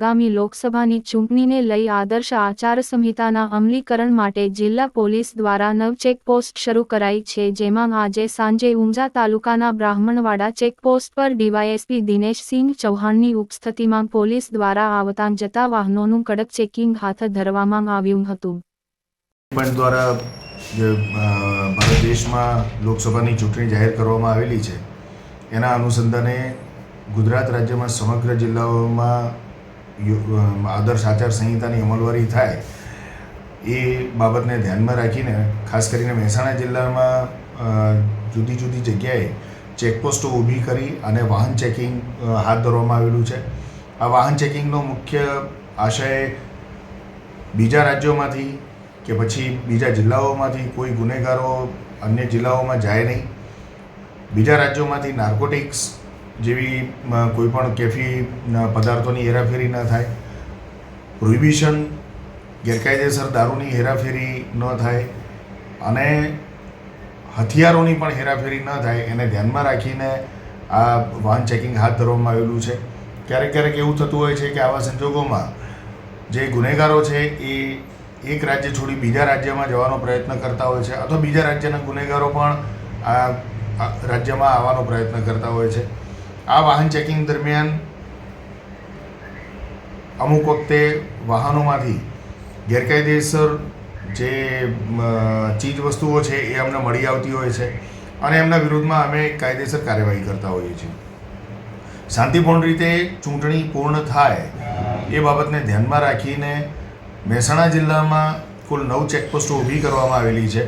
આગામી લોકસભાની ચૂંટણીને લઈ આદર્શ આચાર સંહિતાના અમલીકરણ માટે જિલ્લા પોલીસ દ્વારા નવ ચેકપોસ્ટ શરૂ કરાઈ છે, જેમાં આજે સાંજે ઊંઝા તાલુકાના બ્રાહ્મણવાડા ચેકપોસ્ટ પર ડીવાયએસપી દિનેશસિંહ ચૌહાણની ઉપસ્થિતિમાં પોલીસ દ્વારા આવતા જતા વાહનોનું કડક ચેકિંગ હાથ ધરવામાં આવ્યું હતું. દ્વારા ભારત દેશમાં લોકસભાની ચૂંટણી જાહેર કરવામાં આવેલી છે, એના અનુસંધાને ગુજરાત રાજ્યમાં સમગ્ર જિલ્લાઓમાં આદર્શ આચાર સંહિતાની અમલવારી થાય, એ બાબતને ધ્યાનમાં રાખીને, ખાસ કરીને મહેસાણા જિલ્લામાં જુદી જુદી જગ્યાએ ચેકપોસ્ટો ઊભી કરી અને વાહન ચેકિંગ હાથ ધરવામાં આવેલું છે. આ વાહન ચેકિંગનો મુખ્ય આશય બીજા રાજ્યોમાંથી કે પછી બીજા જિલ્લાઓમાંથી કોઈ ગુનેગારો અન્ય જિલ્લાઓમાં જાય નહીં. બીજા રાજ્યોમાંથી નાર્કોટિક્સ જેવી કોઈપણ કોઈ પણ કેફી પદાર્થોની હેરાફેરી ન થાય, પ્રોહિબિશન, ગેરકાયદેસર દારૂની હેરાફેરી ન થાય, અને હથિયારોની પણ હેરાફેરી ન થાય, એને ધ્યાનમાં રાખીને આ વાહન ચેકિંગ હાથ ધરવામાં આવેલું છે. ક્યારેક ક્યારેક એવું થતું હોય છે કે આવા સંજોગોમાં જે ગુનેગારો છે એ એક રાજ્ય છોડી બીજા રાજ્યમાં જવાનો પ્રયત્ન કરતા હોય છે, અથવા બીજા રાજ્યના ગુનેગારો પણ આ રાજ્યમાં આવવાનો પ્રયત્ન કરતા હોય છે. આ વાહન ચેકિંગ દરમિયાન અમુક વખતે વાહનોમાંથી ગેરકાયદેસર જે ચીજ વસ્તુઓ છે એ અમને મળી આવતી હોય છે અને એમના વિરુદ્ધમાં અમે કાયદેસર કાર્યવાહી કરતા હોઈએ છીએ. શાંતિપૂર્ણ રીતે ચૂંટણી પૂર્ણ થાય એ બાબતને ધ્યાનમાં રાખીને મહેસાણા જિલ્લામાં કુલ નવ ચેકપોસ્ટો ઊભી કરવામાં આવેલી છે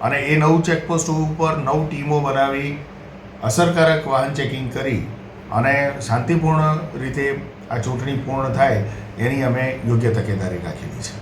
અને એ નવ ચેકપોસ્ટો ઉપર નવ ટીમો બનાવી અસરકારક વાહન ચેકિંગ કરી અને શાંતિપૂર્ણ રીતે આ ચૂંટણી પૂર્ણ થાય એની અમે યોગ્ય તકેદારી રાખેલી છે.